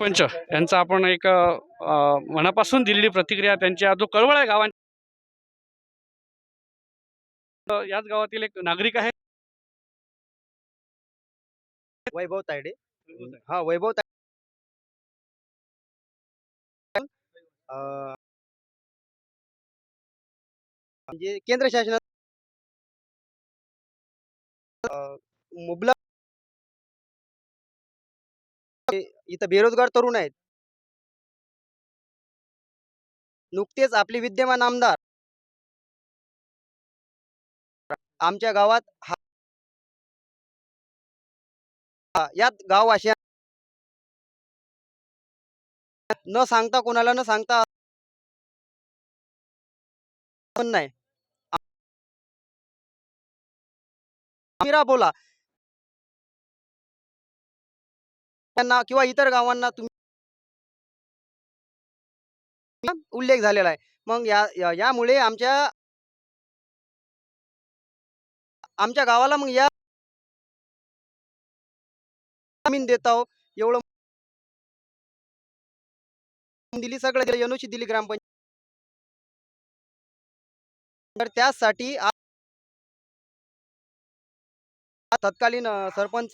पंच यांचा आपण एक मनापासून दिलेली प्रतिक्रिया त्यांच्या जो कळवळ आहे गावांच्या अ, याच गावातील एक नागरिक आहे. वैभव तायडे. हा वैभव म्हणजे केंद्र शासनात अं, मुबलक इथं बेरोजगार तरुण आहेत. नुकतेच आपले विद्यमान आमदार आमच्या गावात हा गाव यात गाववासिया न सांगता कोणाला न सांगता पण नाही. बोला त्यांना किंवा इतर गावांना तुम्ही उल्लेख झालेला आहे. मग या या- यामुळे आमच्या आमच्या गावाला मग या जमीन देत आहो एवढं दिली सगळं दिलं एनओसी दिली ग्रामपंचायत. तर त्यासाठी तत्कालीन सरपंच